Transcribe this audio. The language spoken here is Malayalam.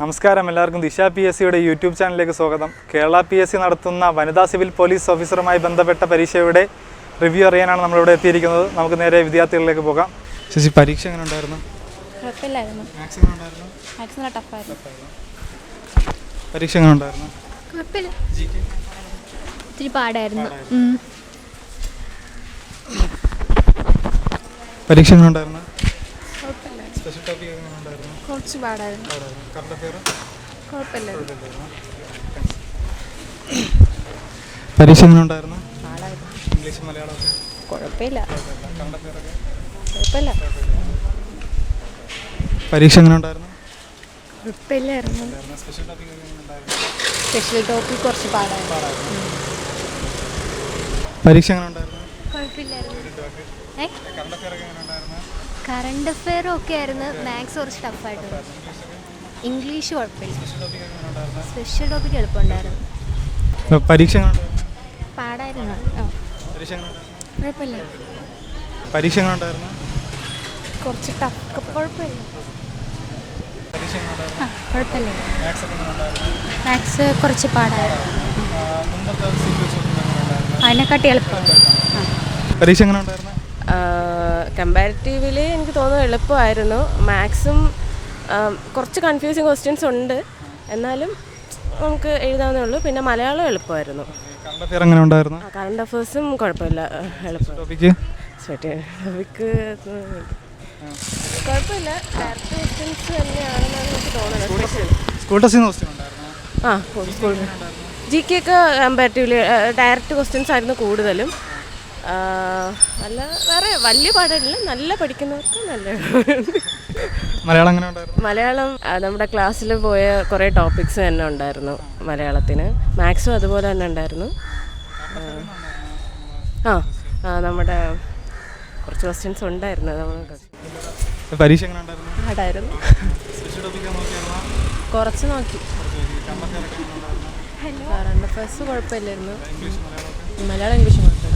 നമസ്കാരം. എല്ലാവർക്കും ദിശ പി എസ് സിയുടെ യൂട്യൂബ് ചാനലിലേക്ക് സ്വാഗതം. കേരള പി എസ് സി നടത്തുന്ന വനിതാ സിവിൽ പോലീസ് ഓഫീസറുമായി ബന്ധപ്പെട്ട പരീക്ഷയുടെ റിവ്യൂ അറിയാനാണ് നമ്മളിവിടെ എത്തിയിരിക്കുന്നത്. നമുക്ക് നേരെ വിദ്യാർത്ഥികളിലേക്ക് പോകാം. ശശി പരീക്ഷ എങ്ങനെ ഉണ്ടായിരുന്നു പരീക്ഷ എങ്ങനെ ഉണ്ടായിരുന്നു പാടായിരുന്നു. പരീക്ഷ എങ്ങനെ ഉണ്ടായിരുന്നു കുഴപ്പമില്ല സ്പെഷ്യൽ ടോപ്പിക് എങ്ങനെ ഉണ്ടായിരുന്നു കുറച്ച് പാടായിരുന്നു. കുഴപ്പമില്ല പരീക്ഷ എങ്ങനെ ഉണ്ടായിരുന്നു? ഇംഗ്ലീഷ് മലയാളമൊക്കെ? കുഴപ്പമില്ല. പരീക്ഷ എങ്ങനെയുണ്ടായിരുന്നു കുഴപ്പമില്ലായിരുന്നു. സ്പെഷ്യൽ ടോപ്പിക് കുറച്ച് പാടായിരുന്നു. പരീക്ഷ എങ്ങനെ ഉണ്ടായിരുന്നു കുഴപ്പമില്ലായിരുന്നു ഏ കറണ്ട് അഫെയർ ഒക്കെ എങ്ങനെ ഉണ്ടായിരുന്നു കറണ്ട് അഫെയർ ഒക്കെ ആയിരുന്നു. മാത്സ് കുറച്ച് ടഫായിട്ട് ഇംഗ്ലീഷ് കുഴപ്പമില്ല. സ്പെഷ്യൽ ടോപ്പിക് എളുപ്പമുണ്ടായിരുന്നു. പരീക്ഷ പാടായിരുന്നു. കുഴപ്പമില്ല. പരീക്ഷ കുറച്ച് ടഫ് കുഴപ്പമില്ല. കുഴപ്പമില്ല. മാത്സ് കുറച്ച് പാടായിരുന്നു. അതിനെക്കാട്ടി എളുപ്പം. പരീക്ഷ എങ്ങനെ ഉണ്ടായിരുന്നു കമ്പാരിറ്റീവ്ലി എനിക്ക് തോന്നുന്നു എളുപ്പമായിരുന്നു. മാത്സും കുറച്ച് കൺഫ്യൂസിങ് ക്വസ്റ്റ്യൻസ് ഉണ്ട്. എന്നാലും നമുക്ക് എഴുതാവുന്നേ ഉള്ളൂ. പിന്നെ മലയാളം എളുപ്പമായിരുന്നു. എങ്ങനെ ഉണ്ടായിരുന്നു? കറണ്ട് അഫേഴ്സും കുഴപ്പമില്ല. എളുപ്പം ടോപ്പിക്ക് ടോപ്പിക്ക് കുഴപ്പമില്ല. ഡയറക്റ്റ് ക്വസ്റ്റ്യൻസ് തന്നെയാണെന്നാണ് എനിക്ക് തോന്നുന്നത്. സ്കൂൾ ടെസ്റ്റിൽ ആ സ്കൂൾ ജി കെ ഒക്കെ കമ്പാരിറ്റീവ്ലി ഡയറക്റ്റ് ക്വസ്റ്റ്യൻസ് ആയിരുന്നു കൂടുതലും. ആ, നല്ല വേറെ വലിയ പാടില്ല നല്ല പഠിക്കുന്നവർക്ക് നല്ല മലയാളം അങ്ങനെ ഉണ്ടായിരുന്നു? മലയാളം നമ്മുടെ ക്ലാസ്സിൽ പോയ കുറേ ടോപ്പിക്സ് തന്നെ ഉണ്ടായിരുന്നു മലയാളത്തിന്. മാത്സും അതുപോലെ തന്നെ ഉണ്ടായിരുന്നു. ആ നമ്മുടെ കുറച്ച് ക്വസ്റ്റ്യൻസ് ഉണ്ടായിരുന്നു. നമ്മൾ പരീക്ഷ ഉണ്ടായിരുന്നു? കുറച്ച് നോക്കി. കറണ്ട് അഫേഴ്സ് കുഴപ്പമില്ലായിരുന്നു. മലയാളം ഇംഗ്ലീഷ് കുഴപ്പമില്ല